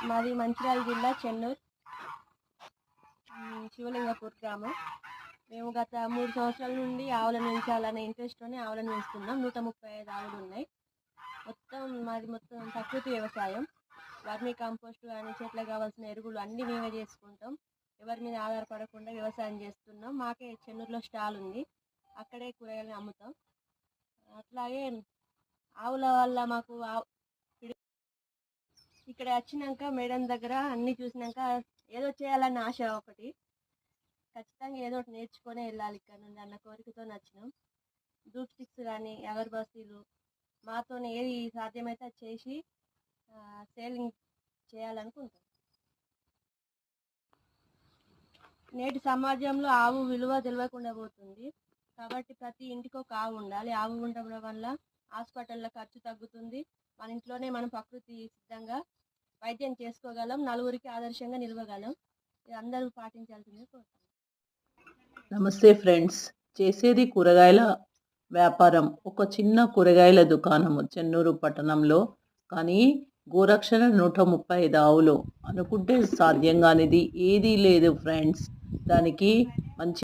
మాది మంచిర్యాల జిల్లా చెన్నూరు. శివలింగపూర్ గ్రామం. మేము గత మూడు సంవత్సరాల నుండి ఆవులను పెంచాలనే ఇంట్రెస్ట్తోనే ఆవులను పెంచుతున్నాం. నూట ముప్పై ఐదు ఆవులు ఉన్నాయి. మొత్తం మాది మొత్తం ప్రకృతి వ్యవసాయం. వర్మీ కాంపోస్ట్ కానీ చెట్లకు కావాల్సిన ఎరువులు అన్నీ మేమే చేసుకుంటాం. ఎవరి మీద ఆధారపడకుండా వ్యవసాయం చేస్తున్నాం. మాకే చెన్నూరులో స్టాల్ ఉంది. అక్కడే కూరగాయలను అమ్ముతాం. అట్లాగే ఆవుల వల్ల మాకు ఆవు ఇక్కడ వచ్చినాక మేడం దగ్గర అన్ని చూసినాక ఏదో చేయాలన్న ఆశ ఒకటి. ఖచ్చితంగా ఏదో ఒకటి నేర్చుకొని వెళ్ళాలి ఇక్కడ నుండి అన్న కోరికతో నచ్చినాం. ధూప్ స్టిక్స్ కానీ అగర్బస్తీలు మాతో ఏది సాధ్యమైతే చేసి సేలింగ్ చేయాలనుకుంటాం నేటి సమాజంలో ఆవు విలువ తెలియకుండా పోతుంది. కాబట్టి ప్రతి ఇంటికి ఒక ఆవు ఉండాలి. ఆవు ఉండడం వల్ల హాస్పిటల్లో ఖర్చు తగ్గుతుంది. మన ఇంట్లోనే మనం ప్రకృతి సిద్ధంగా వైద్యం చేసుకోగలం నలుగురికి ఆదర్శంగా నిలవగలం. ఇది అందరూ పాటించాల్సిందే నమస్తే ఫ్రెండ్స్. చేసేది కూరగాయల వ్యాపారం. ఒక చిన్న కూరగాయల దుకాణము చెన్నూరు పట్టణంలో. కానీ గోరక్షణ నూట ముప్పై ఐదు ఆవులు అనుకుంటే సాధ్యం కానిది ఏదీ లేదు ఫ్రెండ్స్. దానికి